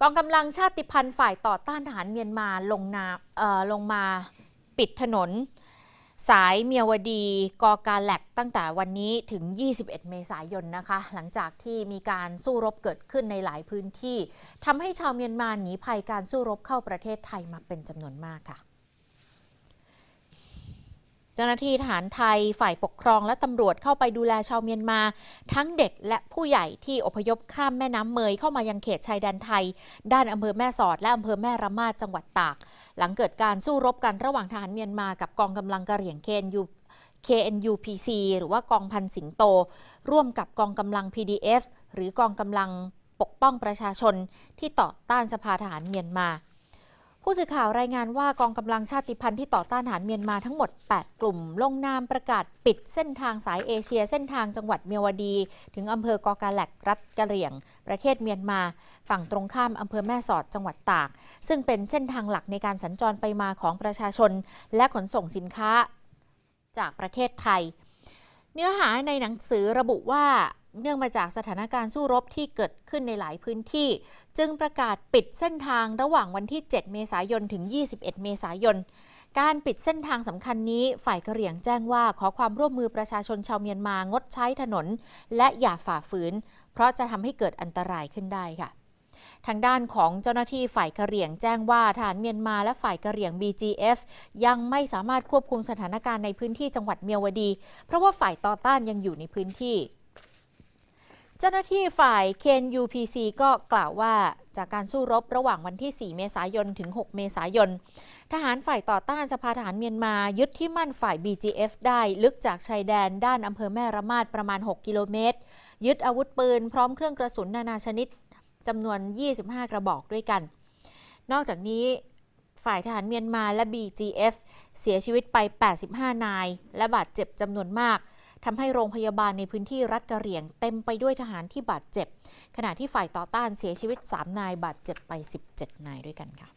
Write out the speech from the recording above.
กองกำลังชาติพันธุ์ฝ่ายต่อต้านทหารเมียนมาลงนาลงมาปิดถนน สายเมียวดีกอกาแลกตั้งแต่วันนี้ถึง 21 เมษายนนะคะ หลังจากที่มีการสู้รบเกิดขึ้นในหลายพื้นที่ทำให้ชาวเมียนมาหนีภัยการสู้รบเข้าประเทศไทยมาเป็นจำนวนมากค่ะ จ้าหน้าที่ทหารไทยฝ่ายปกครองและตำรวจเข้าไปดูแลชาวเมียนมา ทั้งเด็กและผู้ใหญ่ที่อพยพข้ามแม่น้ำเมยเข้ามายังเขตชายแดนไทย ด้านอำเภอแม่สอดและอำเภอแม่ระมาดจังหวัดตาก หลังเกิดการสู้รบกันระหว่างทหารเมียนมากับกองกำลังกะเหรี่ยงเคนยู KNUPC หรือว่ากองพันสิงโต ร่วมกับกองกำลัง PDF หรือกองกำลังปกป้องประชาชนที่ต่อต้านสภาทหารเมียนมา ผู้สื่อข่าวรายงานว่ากองกำลังชาติพันธุ์ที่ต่อต้านทหารเมียนมาทั้งหมด 8 กลุ่ม ลงนามประกาศปิดเส้นทางสายเอเชีย เส้นทางจังหวัดเมียวดี ถึงอำเภอกอกาแลกรัฐกะเหรี่ยง ประเทศเมียนมา ฝั่งตรงข้ามอำเภอแม่สอดจังหวัดตาก ซึ่งเป็นเส้นทางหลักในการสัญจรไปมาของประชาชน และขนส่งสินค้าจากประเทศไทย เนื้อหาในหนังสือระบุว่า เนื่องมาจากสถานการณ์สู้รบที่เกิดขึ้นในหลายพื้นที่ จึงประกาศปิดเส้นทางระหว่างวันที่ 7 เมษายน ถึง 21 เมษายน การปิดเส้นทางสำคัญนี้ ฝ่ายกระเหรี่ยงแจ้งว่าขอความร่วมมือประชาชนชาวเมียนมางดใช้ถนน และอย่าฝ่าฝืน เพราะจะทำให้เกิดอันตรายขึ้นได้ค่ะทางด้านของเจ้าหน้าที่ฝ่ายกะเหรี่ยงแจ้งว่าทหารเมียนมาและฝ่ายกะเหรี่ยง BGF ยังไม่สามารถควบคุมสถานการณ์ในพื้นที่จังหวัดเมียวดี เพราะว่าฝ่ายต่อต้านยังอยู่ในพื้นที่ เจ้าหน้าที่ฝ่ายเคน UPC ก็กล่าวว่าจากการสู้รบระหว่างวันที่ 4 เมษายน ถึง 6 เมษายน ทหารฝ่ายต่อต้านสภาทหารเมียนมา ยึดที่มั่นฝ่าย BGF ได้ลึกจากชายแดนด้านอำเภอแม่ระมาดประมาณ 6 กิโลเมตร ยึดอาวุธปืนพร้อมเครื่องกระสุนนานาชนิดจำนวน 25 กระบอกด้วยกัน นอกจากนี้ฝ่ายทหารเมียนมาและ BGF เสียชีวิตไป 85 นาย และบาดเจ็บจำนวนมาก ทำให้โรงพยาบาลในพื้นที่รัฐกะเหรี่ยงเต็มไปด้วยทหารที่บาดเจ็บ ขณะที่ฝ่ายต่อต้านเสียชีวิต 3 นายบาดเจ็บไป 17 นายด้วยกันค่ะ